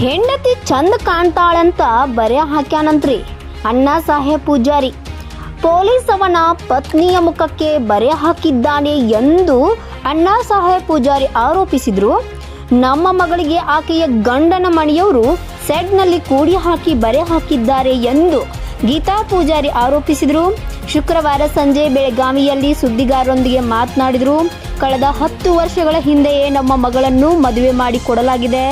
ಹೆಂಡತಿ ಚಂದ ಕಾಣ್ತಾಳಂತ ಬರೆ ಹಾಕ್ಯಾನಂತ್ರಿ ಅಣ್ಣಾ ಸಾಹೇಬ್ ಪೂಜಾರಿ. ಪೊಲೀಸ್ ಅವನ ಪತ್ನಿಯ ಮುಖಕ್ಕೆ ಬರೆ ಹಾಕಿದ್ದಾನೆ ಎಂದು ಅಣ್ಣಾ ಸಾಹೇಬ್ ಪೂಜಾರಿ ಆರೋಪಿಸಿದ್ರು. ನಮ್ಮ ಮಗಳಿಗೆ ಆಕೆಯ ಗಂಡನ ಮಣಿಯವರು ಸೆಡ್ನಲ್ಲಿ ಕೂಡಿ ಹಾಕಿ ಬರೆ ಹಾಕಿದ್ದಾರೆ ಎಂದು ಗೀತಾ ಪೂಜಾರಿ ಆರೋಪಿಸಿದರು. ಶುಕ್ರವಾರ ಸಂಜೆ ಬೆಳಗಾವಿಯಲ್ಲಿ ಸುದ್ದಿಗಾರರೊಂದಿಗೆ ಮಾತನಾಡಿದರು. ಕಳೆದ ಹತ್ತು ವರ್ಷಗಳ ಹಿಂದೆಯೇ ನಮ್ಮ ಮಗಳನ್ನು ಮದುವೆ ಮಾಡಿ ಕೊಡಲಾಗಿದೆ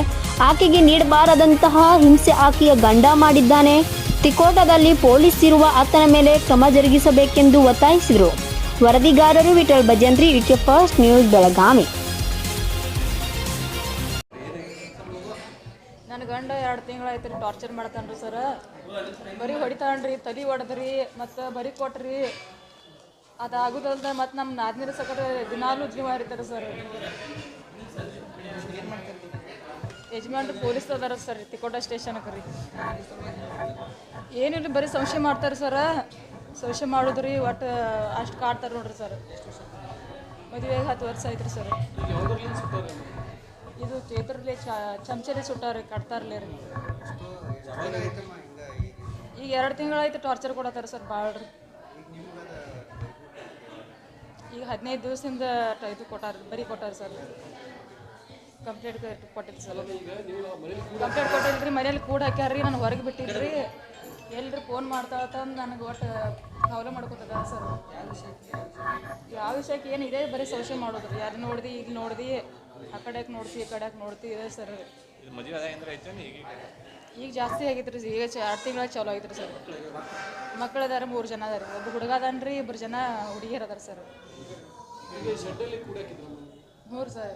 ಆಕೆಗೆ ನೀಡಬಾರದಂತಹ ಹಿಂಸೆ ಆಕೆಯ ಗಂಡ ಮಾಡಿದ್ದಾನೆ. ತಿಕೋಟದಲ್ಲಿ ಪೊಲೀಸ್ ಇರುವ ಆತನ ಮೇಲೆ ಕ್ರಮ ಜರುಗಿಸಬೇಕೆಂದು ಒತ್ತಾಯಿಸಿದರು. ವರದಿಗಾರರು Vitthal Bhajantri UK first news Belagavi. ನನ್ನ ಗಂಡ ಎರಡು ತಿಂಗಳಾಯ್ತು ಟಾರ್ಚರ್ ಮಾಡ್ತಾನ್ರಿ ಸರ್. ಬರೀ ಹೊಡಿತಾನ್ರಿ ತಲೆ ಹೊಡೆದ್ರಿ ಮತ್ತು ಬರೀ ಕೊಟ್ರಿ. ಅದು ಆಗುದಲ್ದ ಮತ್ತು ನಮ್ಮ ನಾದಿನ ಸಕಟ ದಿನಾಲು ಜೀವ ಹರಿತಾರೆ ಸರ್. ಯಜಮಾನ್ರು ಪೊಲೀಸ್ ಅದಾರ ಸರ್, ತಿಕೋಟ ಸ್ಟೇಷನ್ಗೆ ರೀ. ಏನಿಲ್ಲ ಬರೀ ಸಂಶಯ ಮಾಡ್ತಾರೆ ಸರ. ಸಂಶಯ ಮಾಡೋದ್ರಿ, ಒಟ್ಟು ಅಷ್ಟು ಕಾಡ್ತಾರೆ ನೋಡ್ರಿ ಸರ್. ಮದುವೆಗೆ ಹತ್ತು ವರ್ಷ ಆಯ್ತು ಸರ್. ಇದು ಚೇತ್ರಲಿ ಚಮಚಲಿ ಸುಟ್ಟಾರಿ ಕಟ್ತಾರಲ್ಲ ರೀ. ಎರಡು ತಿಂಗಳಾಯ್ತು ಟಾರ್ಚರ್ ಕೊಡತ್ತಾರ ಸರ್ ಭಾಳ ರೀ ಈಗ ಹದಿನೈದು ದಿವಸದಿಂದ ಇದು ಕೊಟ್ಟಾರ, ಬರೀ ಕೊಟ್ಟಾರ ಸರ್ ಕಂಪ್ಲೇಂಟ್ ಕೊಟ್ಟಿದ್ದು ಸರ್ ಕಂಪ್ಲೇಂಟ್ ಕೊಟ್ಟಿಲ್ರಿ, ಮನೇಲಿ ಕೂಡ ಹಾಕ್ಯಾರ್ರಿ, ನಾನು ಹೊರಗೆ ಬಿಟ್ಟಿದ್ರಿ ಎಲ್ರಿ ಫೋನ್ ಮಾಡ್ತಾ ತಂದು ನನಗೆ ಒಟ್ಟು ಕವಲೆ ಮಾಡ್ಕೊತದ ಸರ್ ಯಾವ ವಿಷಯಕ್ಕೆ ಏನು ಇದೆ, ಬರೀ ಸೋಷಿಯಲ್ ಮಾಡೋದ್ರಿ ಯಾರು ನೋಡ್ದಿ ಈಗ ನೋಡ್ದಿ, ಆ ಕಡೆಗೆ ನೋಡ್ತಿ, ಈ ಕಡೆಗೆ ನೋಡ್ತಿ, ಇದೆ ಸರ್ ಇದು ಮದುವೆ ಈಗ ಈಗ ಜಾಸ್ತಿ ಆಗೈತ್ರಿ ಈಗ ಚ ಎರಡು ತಿಂಗಳ ಚಲೋ ಆಗೈತ್ರಿ ಸರ್. ಮಕ್ಕಳು ಅದಾರ ಮೂರು ಜನ ಅದಾರ. ಒಬ್ಬ ಹುಡುಗ ಅದಾನ್ರಿ ಇಬ್ಬರು ಜನ ಹುಡುಗಿಯರ್ ಅದಾರ ಸರ್. ಹ್ಞೂ ರೀ ಸರ್.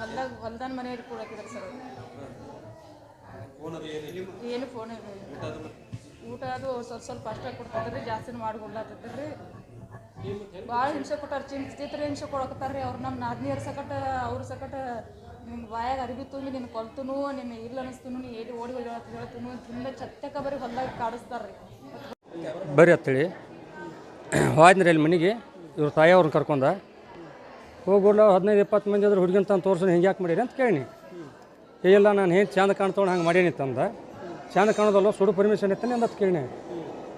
ಹೊಲ್ದಾಗ ಹೊಲ್ದಾನ ಮನೆಯಲ್ಲಿ ಕೂಡ ಹಾಕಿದಾರೆ ಸರ್ ಏನು ಫೋನ್ ಊಟ ಅದು ಸ್ವಲ್ಪ ಸ್ವಲ್ಪ ಅಷ್ಟ ಕೊಡ್ತಿದ್ರಿ ಜಾಸ್ತಿ ಮಾಡ್ಕೊಡ್ಲಾತಿದ್ರಿ ಭಾಳ ಹಿಂಸೆ ಕೊಟ್ಟಾರ ಚಿಂತಿತ್ರಿ ಹಿಂಸೆ ಕೊಡಕತ್ತಾರ್ರಿ ಅವ್ರು. ನಮ್ಮ ನಾದ್ನಿಯರ್ ಸಕಟ ಅವ್ರ ಸಕಟ ನಿನ್ನ ಬಾಯಾಗ ಅರಿವಿ ತುಂಬಿ ನಿನ್ನ ಕೊಲ್ತುನು ನಿನ್ನ ಇಲ್ಲ ಅನಿಸ್ತುನು ನೀ ಏಡಿ ಓಡಿ ಹೋಗಿ ಹೇಳ್ತುನು ತಿಂದ ಚತ್ತಕ ಬರೀ ಹೊಲ್ದಾಗ ಕಾಡಿಸ್ತಾರ ರೀ. ಅತ್ತಳಿ ಹೋದ್ರಿ ಅಲ್ಲಿ ಮನೆಗೆ ಇವ್ರ ತಾಯಿಯವ್ರನ್ನ ಕರ್ಕೊಂಡ. ಹೋಗ್ಬಿಡ್ಲ ಹದಿನೈದು ಇಪ್ಪತ್ತು ಮಂದಿ ಅದ್ರ ಹುಡುಗಿನ ತಂದು ತೋರ್ಸೋಣ ಹಿಂಗೆ ಯಾಕೆ ಮಾಡೀರಿ ಅಂತ ಕೇಳಿನಿ. ಏ, ಇಲ್ಲ, ನಾನು ಏನು ಚಂದ ಕಾಣ್ತೋಣ ಹಂಗೆ ಮಾಡೀನಿ ತಂದ. ಚಂದ ಕಾಣೋದಲ್ಲ, ಸುಡು ಪರ್ಮಿಷನ್ ಇತ್ತಾನೆ ಅಂತ ಕೇಳಿನಿ.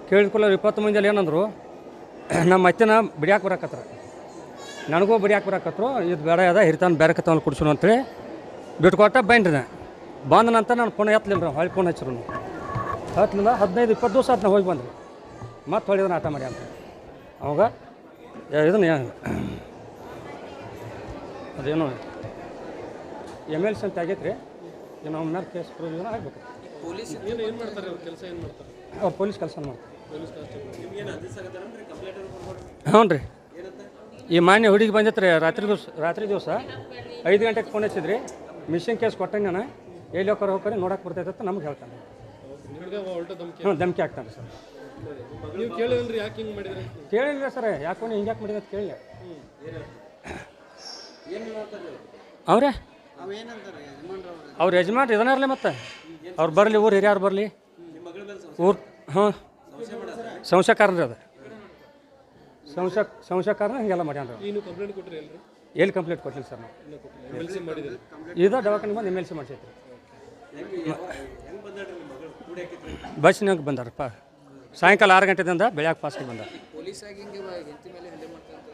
ಕೇಳಿಕೊಳ್ಳೋರು ಇಪ್ಪತ್ತು ಮಂದಿಯಲ್ಲಿ ಏನಂದ್ರು, ನಮ್ಮ ಅತ್ತೆನ ಬಿಡ್ಯಾಕೆ ಬರಾಕತ್ರ ನನಗೂ ಬಿಡ್ಯಾಕೆ ಬರಾಕತ್ರು ಇದು ಬೇಡ ಅದ ಹಿರಿತಾನ ಬೇರೆ ಕತ್ತವನ್ನ ಕುಡ್ಸೋಣ ಅಂತೇಳಿ ಬಿಟ್ಕೊಟ್ಟ ಬೈಂಡ್ರಿ ನಾ ಬಂದ ನಂತರ ನಾನು ಫೋನ್ ಎತ್ತಲಿಲ್ಲ ಹೊಳ್ಳಿ ಫೋನ್ ಹಚ್ಚಿರು ಹತ್ತಲಿಲ್ಲ ಹದಿನೈದು ಇಪ್ಪತ್ತು ದಿವಸ ಆತನ ಹೋಗಿ ಬಂದ್ರಿ ಮತ್ತೆ ಹೊಳಿದನ ಆಟ ಮಾಡಿ ಅಂತ. ಅವಾಗ ಇದನ್ನ ಅದೇನು ಎಂ ಎಲ್ ಸಿ ಅಂತ ಆಗೈತೆ ರೀ ಏನೋ ಅವ್ನ ಮೇಲೆ ಕೇಸ್ ಪ್ರೊವಿಷನ್ ಆಗಬೇಕು. ಅವ್ರು? ಪೊಲೀಸ್ ಕೆಲಸ ಮಾಡ್ತಾರೆ. ಹ್ಞೂ ರೀ. ಈ ಮಾನ್ಯ ಹುಡುಗಿ ಬಂದಿತ್ತು ರೀ ರಾತ್ರಿ ದಿವಸ ರಾತ್ರಿ ದಿವಸ ಐದು ಗಂಟೆಗೆ ಫೋನ್ ಹಚ್ಚಿದ್ರಿ. ಮಿಷನ್ ಕೇಸ್ ಕೊಟ್ಟಂಗೆ ನಾನು. ಎಲ್ಲಿ ಹೋಗ್ತಾರೆ ಹೋಗ್ರಿ ನೋಡಕ್ಕೆ ಬರ್ತೈತೆ ಅಂತ ನಮ್ಗೆ ಹೇಳ್ತಾನೆ. ಹ್ಞೂ ಧಮಕಿ ಹಾಕ್ತಾನೆ ಸರ್. ನೀವು ಕೇಳಿದ್ರಿ ಯಾಕೆ ಹಿಂಗೆ ಮಾಡಿದ್ರಿ? ಕೇಳಿಲ್ಲ ಸರ್ ಯಾಕೆ ಹಿಂಗೆ ಯಾಕೆ ಮಾಡಿದೆ ಅಂತ ಕೇಳಿಲ್ಲ. ಅವ್ರೆ? ಅವ್ರ ಯಜಮಾನ್ರು ಇದನ್ನಾರಲ್ಲ ಮತ್ತೆ. ಅವ್ರು ಬರಲಿ ಊರು ಹಿರಿಯರು ಬರಲಿ. ಊರು ಹಾಂ ರೀ ಅದು. ಸಂಶಯ ಕಾರಣ ಹಿಂಗೆಲ್ಲ ಮಾಡ್ಯಾನ್ರಿ ನೀನು ಕಂಪ್ಲೇಂಟ್ ಎಲ್ಲಿ ಕಂಪ್ಲೇಂಟ್ ಕೊಟ್ಟಿಲ್ಲ ಸರ್ ನಾವು. ಎಂ ಎಲ್ ಸಿ ಮಾಡಿದ್ರಿ? ಇದು ದವಾಖಾನೆ ಬಂದು ಎಂ ಎಲ್ ಸಿ ಮಾಡ್ಸೈತ್ರಿ ಬಸ್ನಾಗ ಬಂದಾರಪ್ಪ. ಸಾಯಂಕಾಲ ಆರು ಗಂಟೆದಿಂದ ಬೆಳಗ್ಗೆ ಪಾಸ್ಗೆ ಬಂದಾರ.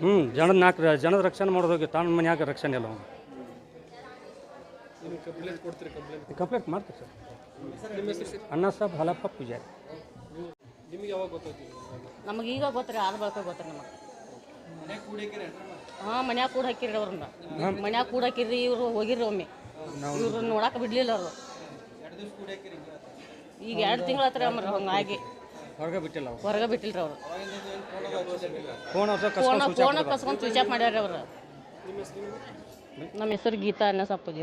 ಹ್ಞೂ ಜನದ ನಾಲ್ಕು ಜನದ ರಕ್ಷಣೆ ಮಾಡೋದೋಗಿ ತಾನು ಮನ್ಯಾಗ ರಕ್ಷಣೆ ಇಲ್ಲ ಅವ್ನು ನೀವು ಕಂಪ್ಲೇಂಟ್ ಕೊಡ್ತೀರಿ ಕಂಪ್ಲೇಂಟ್ ಕಂಪ್ಲೇಂಟ್ ಮಾಡ್ತೀವಿ ಸರ್. ಅಣ್ಣ ಸಾಬ್ ಹಲಪ್ಪ ಪೂಜಾರಿ. ನಿಮ್ಗೆ ಯಾವಾಗ ಗೊತ್ತಾಯ್ತು ನಮಗೆ ಈಗ ಗೊತ್ತ್ರಿ ಆದ ಬಳಕ ಗೊತ್ತ್ರಿ ನಮಗೆ. ಹಾಂ ಮನ್ಯಾಗ ಕೂಡ ಹಾಕಿರಿ ಅವ್ರನ್ನ. ಮನ್ಯಾಗ ಕೂಡ ಹಾಕಿರಿ ಇವರು ಹೋಗಿರ್ರಿ ಒಮ್ಮೆ. ಇವ್ರು ನೋಡಕ್ಕೆ ಬಿಡ್ಲಿಲ್ಲ ಅವರು. ಈಗ ಎರಡು ತಿಂಗಳ ಹತ್ರ ಹಂಗಾಗಿ ಹೊರಗೆ ಬಿಟ್ಟಿಲ್ಲ ಅವ್ರು. ಹೊರಗೆ ಬಿಟ್ಟಿಲ್ರಿ ಅವರು. ಫೋನ್ ಅವ್ರ ಫೋನ್ ಫೋನ್ ಕಸ್ಕೊಂಡು ಸ್ವಿಚ್ ಆಫ್ ಮಾಡ್ಯಾರ ಅವ್ರು. ನಮ್ಮ ಹೆಸರು ಗೀತಾ ಅನ್ನ ಸಪ್ಪಜಿ